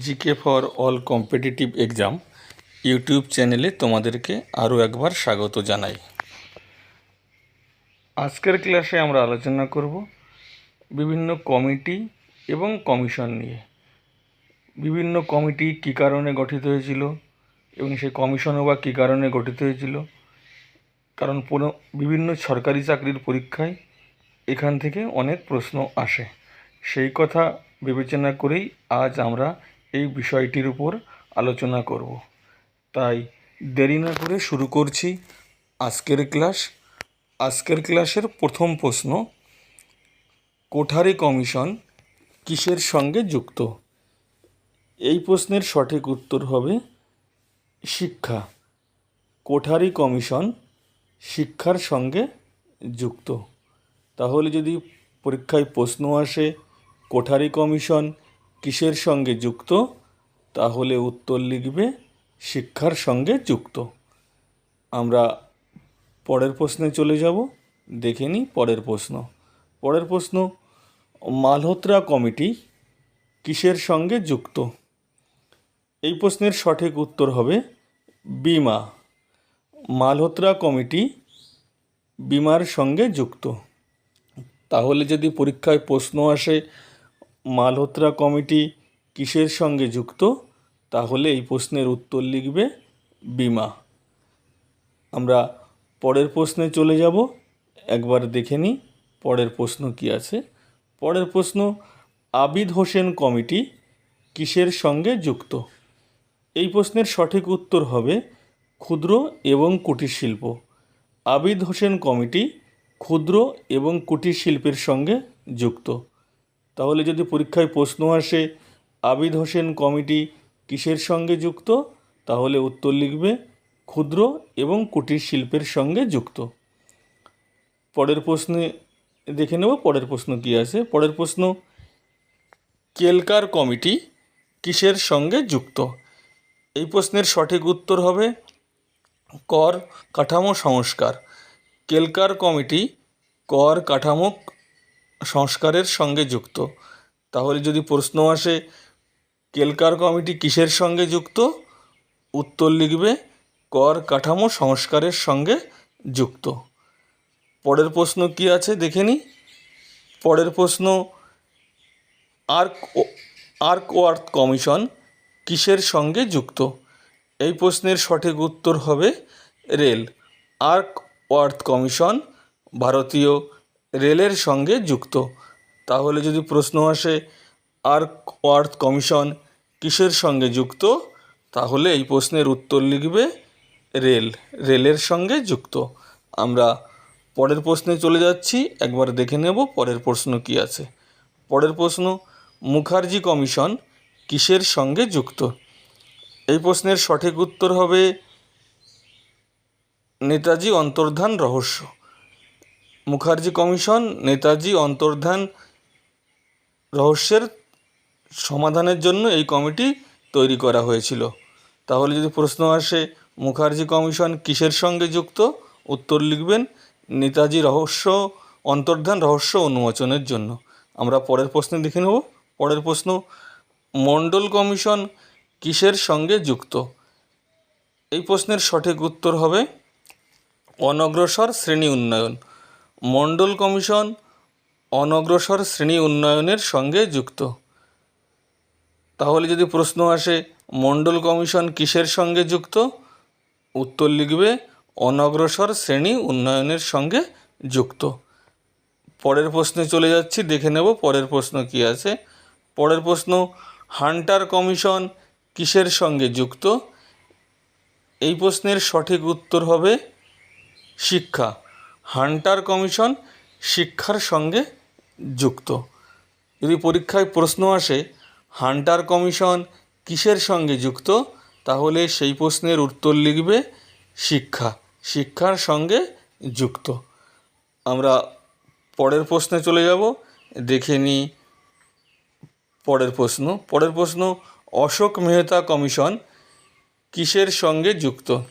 GK for all competitive exam YouTube চ্যানেলে তোমাদেরকে আরও একবার স্বাগত জানাই। আজকের ক্লাসে আমরা আলোচনা করব বিভিন্ন কমিটি এবং কমিশন নিয়ে। বিভিন্ন কমিটি কী কারণে গঠিত হয়েছিল এবং সেই কমিশনও বা কী কারণে গঠিত হয়েছিল? কারণ বিভিন্ন সরকারি চাকরির পরীক্ষায় এখান থেকে অনেক প্রশ্ন আসে। সেই কথা বিবেচনা করেই আজ আমরা এই বিষয়টির উপর আলোচনা করব। তাই দেরি না করে শুরু করছি আজকের ক্লাস। আজকের ক্লাসের প্রথম প্রশ্ন, কোঠারি কমিশন কিসের সঙ্গে যুক্ত? এই প্রশ্নের সঠিক উত্তর হবে শিক্ষা। কোঠারি কমিশন শিক্ষার সঙ্গে যুক্ত। তাহলে যদি পরীক্ষায় প্রশ্ন আসে কোঠারি কমিশন কিসের সঙ্গে যুক্ত? তাহলে উত্তর লিখবে, শিক্ষার সঙ্গে যুক্ত। আমরা পরের প্রশ্নে চলে যাব। দেখে নিই পরের প্রশ্ন। পরের প্রশ্ন, মালহোত্রা কমিটি কিসের সঙ্গে যুক্ত? এই প্রশ্নের সঠিক উত্তর হবে বিমা। মালহোত্রা কমিটি বিমার সঙ্গে যুক্ত। তাহলে যদি পরীক্ষায় প্রশ্ন আসে মালহোত্রা কমিটি কিসের সঙ্গে যুক্ত? তাহলে এই প্রশ্নের উত্তর লিখবে বিমা। আমরা পরের প্রশ্নে চলে যাব। একবার দেখে নিই পরের প্রশ্ন কি আছে। পরের প্রশ্ন, আবিদ হোসেন কমিটি কিসের সঙ্গে যুক্ত? এই প্রশ্নের সঠিক উত্তর হবে ক্ষুদ্র এবং কুটির শিল্প। আবিদ হোসেন কমিটি ক্ষুদ্র এবং কুটির শিল্পের সঙ্গে যুক্ত। তাহলে যদি পরীক্ষায় প্রশ্ন আসে, আবিদ হোসেন কমিটি কিসের সঙ্গে যুক্ত? তাহলে উত্তর লিখবে, ক্ষুদ্র এবং কুটির শিল্পের সঙ্গে যুক্ত। পরের প্রশ্নে দেখে নেব, পরের প্রশ্ন কী আছে? পরের প্রশ্ন, কেলকার কমিটি কিসের সঙ্গে যুক্ত? এই প্রশ্নের সঠিক উত্তর হবে, কর কাঠামো সংস্কার। কেলকার কমিটি কর কাঠামো সংস্কারের সঙ্গে যুক্ত। তাহলে যদি প্রশ্ন আসে, কেলকার কমিটি কিসের সঙ্গে যুক্ত? উত্তর লিখবে, কর কাঠামো সংস্কারের সঙ্গে যুক্ত। পরের প্রশ্ন কি আছে দেখে নিই পরের প্রশ্ন, আর্ক আর্ক ওয়ার্থ কমিশন কিসের সঙ্গে যুক্ত? এই প্রশ্নের সঠিক উত্তর হবে রেল। আর্ক ওয়ার্থ কমিশন, ভারতীয় রেলের সঙ্গে যুক্ত। তাহলে যদি প্রশ্ন আসে আর্ক ওয়ার্থ কমিশন কিসের সঙ্গে যুক্ত? তাহলে এই প্রশ্নের উত্তর লিখবে রেল, রেলের সঙ্গে যুক্ত। আমরা পরের প্রশ্নে চলে যাচ্ছি, একবার দেখে নেব পরের প্রশ্ন কি আছে। পরের প্রশ্ন, মুখার্জি কমিশন কিসের সঙ্গে যুক্ত? এই প্রশ্নের সঠিক উত্তর হবে নেতাজি অন্তর্ধান রহস্য। মুখার্জি কমিশন, নেতাজি অন্তর্ধান রহস্যের সমাধানের জন্য এই কমিটি তৈরি করা হয়েছিল। তাহলে যদি প্রশ্ন আসে, মুখার্জি কমিশন কিসের সঙ্গে যুক্ত? উত্তর লিখবেন, নেতাজি রহস্য, অন্তর্ধান রহস্য উন্মোচনের জন্য। আমরা পরের প্রশ্নে দেখে নেব। পরের প্রশ্ন, মণ্ডল কমিশন কিসের সঙ্গে যুক্ত? এই প্রশ্নের সঠিক উত্তর হবে, অনগ্রসর শ্রেণি উন্নয়ন। মণ্ডল কমিশন অনগ্রসর শ্রেণি উন্নয়নের সঙ্গে যুক্ত। তাহলে যদি প্রশ্ন আসে মণ্ডল কমিশন কিসের সঙ্গে যুক্ত? উত্তর লিখবে, অনগ্রসর শ্রেণি উন্নয়নের সঙ্গে যুক্ত। পরের প্রশ্নে চলে যাচ্ছি, দেখে নেব পরের প্রশ্ন কি আছে। পরের প্রশ্ন, হান্টার কমিশন কিসের সঙ্গে যুক্ত? এই প্রশ্নের সঠিক উত্তর হবে শিক্ষা। হান্টার কমিশন শিক্ষার সঙ্গে যুক্ত। যদি পরীক্ষায় প্রশ্ন আসে, হান্টার কমিশন কিসের সঙ্গে যুক্ত, তাহলে সেই প্রশ্নের উত্তর লিখবে শিক্ষা, শিক্ষার সঙ্গে যুক্ত। আমরা পরের প্রশ্নে চলে যাব, দেখে নিই পরের প্রশ্ন। পরের প্রশ্ন, অশোক মেহতা কমিশন কিসের সঙ্গে যুক্ত?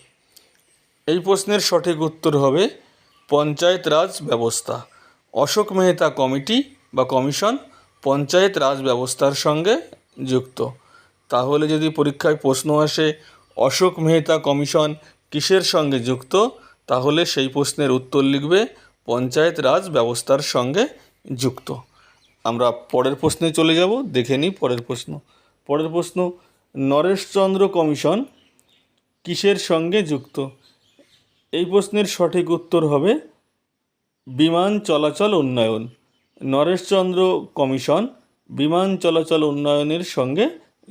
এই প্রশ্নের সঠিক উত্তর হবে পঞ্চায়েত রাজ ব্যবস্থা। অশোক মেহতা কমিটি বা কমিশন পঞ্চায়েত রাজ ব্যবস্থার সঙ্গে যুক্ত। তাহলে যদি পরীক্ষায় প্রশ্ন আসে, অশোক মেহতা কমিশন কিসের সঙ্গে যুক্ত? তাহলে সেই প্রশ্নের উত্তর লিখবে পঞ্চায়েত রাজ ব্যবস্থার সঙ্গে যুক্ত। আমরা পরের প্রশ্নে চলে যাব, দেখে নিই পরের প্রশ্ন। পরের প্রশ্ন, নরেশচন্দ্র কমিশন কিসের সঙ্গে যুক্ত? এই প্রশ্নের সঠিক উত্তর হবে বিমান চলাচল উন্নয়ন। নরেশচন্দ্র কমিশন বিমান চলাচল উন্নয়নের সঙ্গে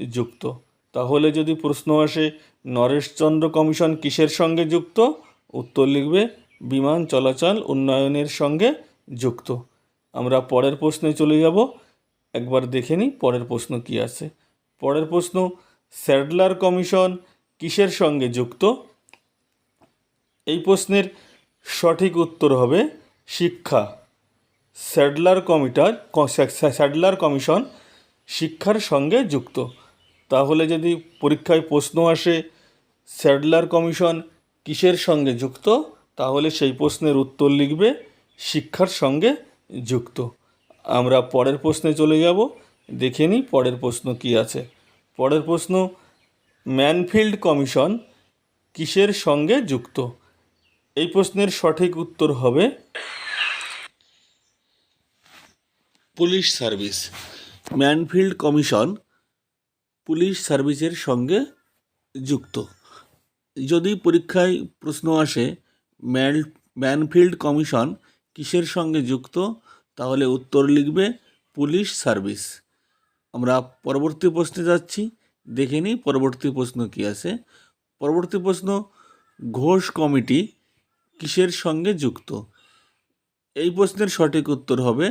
যুক্ত। তাহলে যদি প্রশ্ন আসে, নরেশচন্দ্র কমিশন কিসের সঙ্গে যুক্ত? উত্তর লিখবে, বিমান চলাচল উন্নয়নের সঙ্গে যুক্ত। আমরা পরের প্রশ্নে চলে যাব। একবার দেখে নিই পরের প্রশ্ন কি আছে। পরের প্রশ্ন, স্যাডলার কমিশন কিসের সঙ্গে যুক্ত? এই প্রশ্নের সঠিক উত্তর হবে শিক্ষা। স্যাডলার কমিটার স্যাডলার কমিশন শিক্ষার সঙ্গে যুক্ত। তাহলে যদি পরীক্ষায় প্রশ্ন আসে, স্যাডলার কমিশন কিসের সঙ্গে যুক্ত? তাহলে সেই প্রশ্নের উত্তর লিখবে শিক্ষার সঙ্গে যুক্ত। আমরা পরের প্রশ্নে চলে যাব। দেখে নিই পরের প্রশ্ন কি আছে। পরের প্রশ্ন, ম্যানফিল্ড কমিশন কিসের সঙ্গে যুক্ত? এই প্রশ্নের সঠিক উত্তর হবে পুলিশ সার্ভিস, ম্যানফিল্ড কমিশন পুলিশ সার্ভিসের সঙ্গে যুক্ত। যদি পরীক্ষায় প্রশ্ন আসে, ম্যান, ম্যানফিল্ড কমিশন কিসের সঙ্গে যুক্ত, তাহলে উত্তর লিখবে পুলিশ সার্ভিস। আমরা পরবর্তী প্রশ্নে যাচ্ছি, দেখে নিই পরবর্তী প্রশ্ন কী আছে। পরবর্তী প্রশ্ন, ঘোষ কমিটি কিসের সঙ্গে যুক্ত? এই প্রশ্নের সঠিক উত্তর হবে,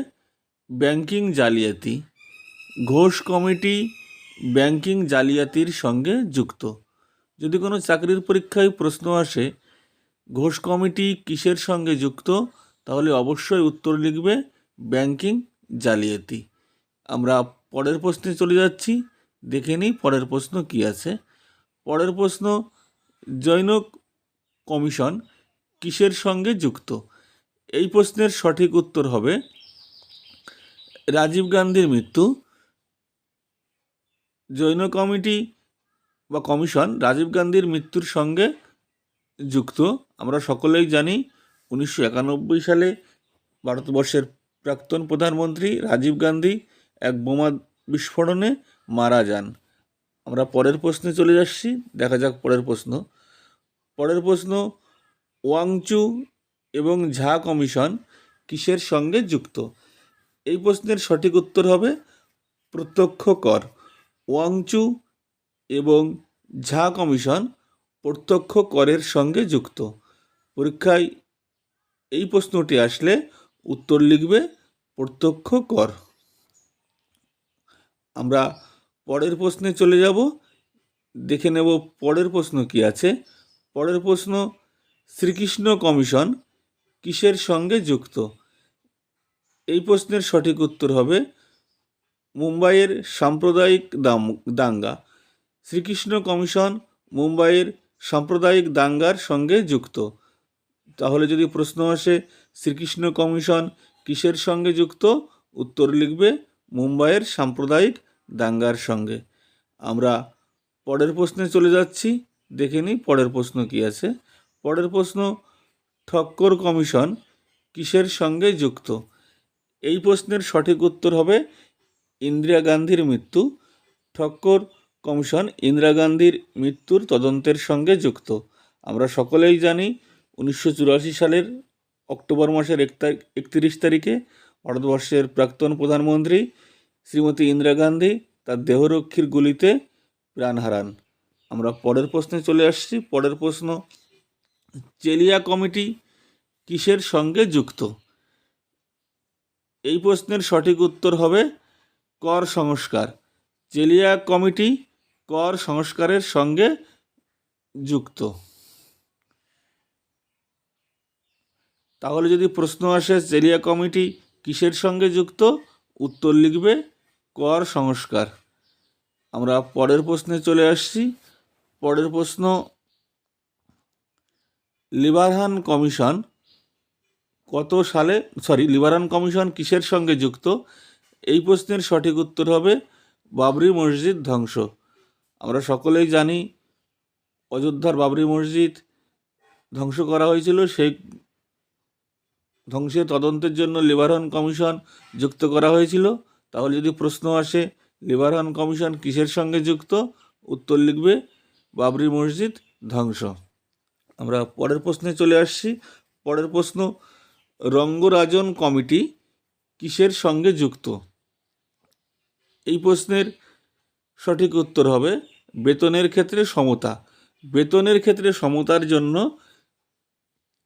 ব্যাংকিং জালিয়াতি। ঘোষ কমিটি ব্যাংকিং জালিয়াতির সঙ্গে যুক্ত। যদি কোনো চাকরির পরীক্ষায় প্রশ্ন আসে, ঘোষ কমিটি কিসের সঙ্গে যুক্ত, তাহলে অবশ্যই উত্তর লিখবে, ব্যাংকিং জালিয়াতি। আমরা পরের প্রশ্নে চলে যাচ্ছি, দেখে নিই পরের প্রশ্ন কি আছে। পরের প্রশ্ন, জৈনক কমিশন কিসের সঙ্গে যুক্ত? এই প্রশ্নের সঠিক উত্তর হবে, রাজীব গান্ধীর মৃত্যু, জৈন কমিটি বা কমিশন রাজীব গান্ধীর মৃত্যুর সঙ্গে যুক্ত। আমরা সকলেই জানি, উনিশশো একানব্বই সালে ভারতবর্ষের প্রাক্তন প্রধানমন্ত্রী রাজীব গান্ধী এক বোমা বিস্ফোরণে মারা যান। আমরা পরের প্রশ্নে চলে যাচ্ছি, দেখা যাক পরের প্রশ্ন। পরের প্রশ্ন ওয়াংচু এবং ঝা কমিশন কিসের সঙ্গে যুক্ত? এই প্রশ্নের সঠিক উত্তর হবে প্রত্যক্ষ কর। ওয়াংচু এবং ঝা কমিশন প্রত্যক্ষ করের সঙ্গে যুক্ত। পরীক্ষায় এই প্রশ্নটি আসলে উত্তর লিখবে প্রত্যক্ষ কর। আমরা পরের প্রশ্নে চলে যাব। দেখে নেব পরের প্রশ্ন কি আছে। পরের প্রশ্ন শ্রীকৃষ্ণ কমিশন কিসের সঙ্গে যুক্ত? এই প্রশ্নের সঠিক উত্তর হবে মুম্বাইয়ের সাম্প্রদায়িক দাম, দাঙ্গা। শ্রীকৃষ্ণ কমিশন মুম্বাইয়ের সাম্প্রদায়িক দাঙ্গার সঙ্গে যুক্ত। তাহলে যদি প্রশ্ন আসে, শ্রীকৃষ্ণ কমিশন কিসের সঙ্গে যুক্ত? উত্তর লিখবে মুম্বাইয়ের সাম্প্রদায়িক দাঙ্গার সঙ্গে। আমরা পরের প্রশ্নে চলে যাচ্ছি। দেখে নিই পরের প্রশ্ন কি আছে। পরের প্রশ্ন, ঠক্কর কমিশন কিসের সঙ্গে যুক্ত? এই প্রশ্নের সঠিক উত্তর হবে ইন্দিরা গান্ধীর মৃত্যু। ঠক্কর কমিশন ইন্দিরা গান্ধীর মৃত্যুর তদন্তের সঙ্গে যুক্ত। আমরা সকলেই জানি উনিশশো চুরাশি সালের অক্টোবর মাসের এক একত্রিশ তারিখে ভারতবর্ষের প্রাক্তন প্রধানমন্ত্রী শ্রীমতী ইন্দিরা গান্ধী তার দেহরক্ষীর গুলিতে প্রাণ হারান। আমরা পরের প্রশ্নে চলে আসছি। পরের প্রশ্ন চেলিয়া কমিটি কিসের সঙ্গে যুক্ত? এই প্রশ্নের সঠিক উত্তর হবে কর সংস্কার। চেলিয়া কমিটি কর সংস্কারের সঙ্গে যুক্ত। তাহলে যদি প্রশ্ন আসে চেলিয়া কমিটি কিসের সঙ্গে যুক্ত, উত্তর লিখবে কর সংস্কার। আমরা পরের প্রশ্নে চলে আসছি। পরের প্রশ্ন লিবারহান কমিশন কত সালে সরি লিবারহান কমিশন কিসের সঙ্গে যুক্ত? এই প্রশ্নের সঠিক উত্তর হবে বাবরি মসজিদ ধ্বংস। আমরা সকলেই জানি অযোধ্যার বাবরি মসজিদ ধ্বংস করা হয়েছিল, সেই ধ্বংসের তদন্তের জন্য লিবারহান কমিশন যুক্ত করা হয়েছিল। তাহলে যদি প্রশ্ন আসে, লিবারহান কমিশন কিসের সঙ্গে যুক্ত? উত্তর লিখবে বাবরি মসজিদ ধ্বংস। আমরা পরের প্রশ্নে চলে আসছি। পরের প্রশ্ন, রঙ্গরাজন কমিটি কিসের সঙ্গে যুক্ত? এই প্রশ্নের সঠিক উত্তর হবে বেতনের ক্ষেত্রে সমতা। বেতনের ক্ষেত্রে সমতার জন্য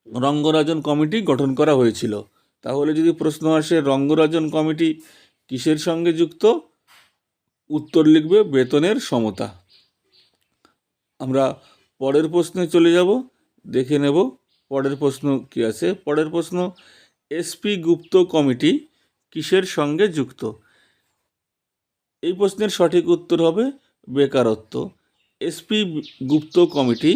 রঙ্গরাজন কমিটি গঠন করা হয়েছিল। তাহলে যদি প্রশ্ন আসে, রঙ্গরাজন কমিটি কিসের সঙ্গে যুক্ত? উত্তর লিখবে বেতনের সমতা। আমরা পরের প্রশ্নে চলে যাব। দেখে নেব। পরের প্রশ্ন কি আছে? পরের প্রশ্ন, এসপি গুপ্ত কমিটি কিসের সঙ্গে যুক্ত? এই প্রশ্নের সঠিক উত্তর হবে বেকারত্ব। এসপি গুপ্ত কমিটি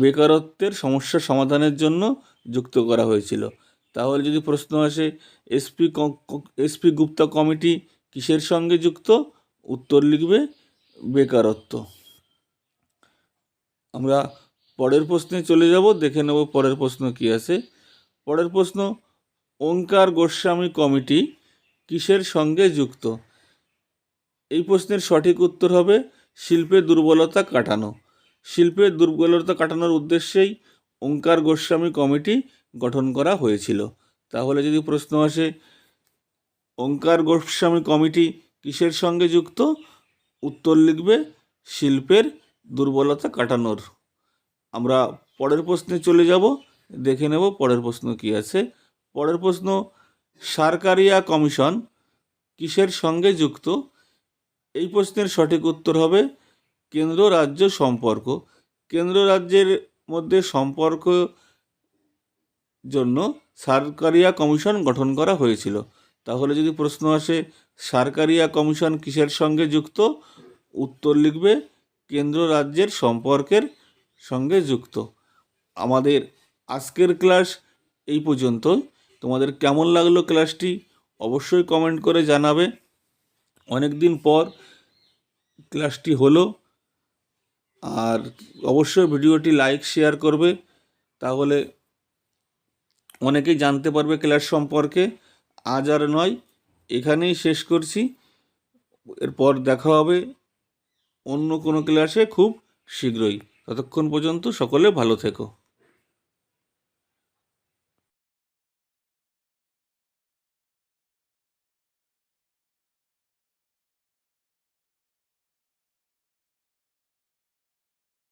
বেকারত্বের সমস্যা সমাধানের জন্য যুক্ত করা হয়েছিল। তাহলে যদি প্রশ্ন আসে, এসপি এসপি গুপ্তা কমিটি কিসের সঙ্গে যুক্ত? উত্তর লিখবে বেকারত্ব। আমরা পরের প্রশ্নে চলে যাব, দেখে নেব পরের প্রশ্ন কি আছে। পরের প্রশ্ন, ওঙ্কার গোস্বামী কমিটি কিসের সঙ্গে যুক্ত? এই প্রশ্নের সঠিক উত্তর হবে শিল্পে দুর্বলতা কাটানো। শিল্পের দুর্বলতা কাটানোর উদ্দেশ্যেই ওঙ্কার গোস্বামী কমিটি গঠন করা হয়েছিল। তাহলে যদি প্রশ্ন আসে, ওঙ্কার গোস্বামী কমিটি কিসের সঙ্গে যুক্ত? উত্তর লিখবে, শিল্পের দুর্বলতা কাটানোর। আমরা পরের প্রশ্নে চলে যাব, দেখে নেব পরের প্রশ্ন কি আছে। পরের প্রশ্ন, সারকারিয়া কমিশন কিসের সঙ্গে যুক্ত? এই প্রশ্নের সঠিক উত্তর হবে কেন্দ্র রাজ্য সম্পর্ক। কেন্দ্র রাজ্যের মধ্যে সম্পর্ক জন্য সারকারিয়া কমিশন গঠন করা হয়েছিল। তাহলে যদি প্রশ্ন আসে, সারকারিয়া কমিশন কিসের সঙ্গে যুক্ত? উত্তর লিখবে, কেন্দ্র রাজ্যের সম্পর্কের সঙ্গে যুক্ত। আমাদের আজকের ক্লাস এই পর্যন্তই। তোমাদের কেমন লাগল ক্লাসটি অবশ্যই কমেন্ট করে জানাবে। অনেক দিন পর ক্লাসটি হলো। আর অবশ্যই ভিডিওটি লাইক, শেয়ার করবে। তাহলে অনেকেই জানতে পারবে ক্লাস সম্পর্কে। আজ আর নয়, এখানেই শেষ করছি। এরপর দেখা হবে অন্য কোনো ক্লাসে খুব শীঘ্রই। ততক্ষণ পর্যন্ত সকলে ভালো থেকো।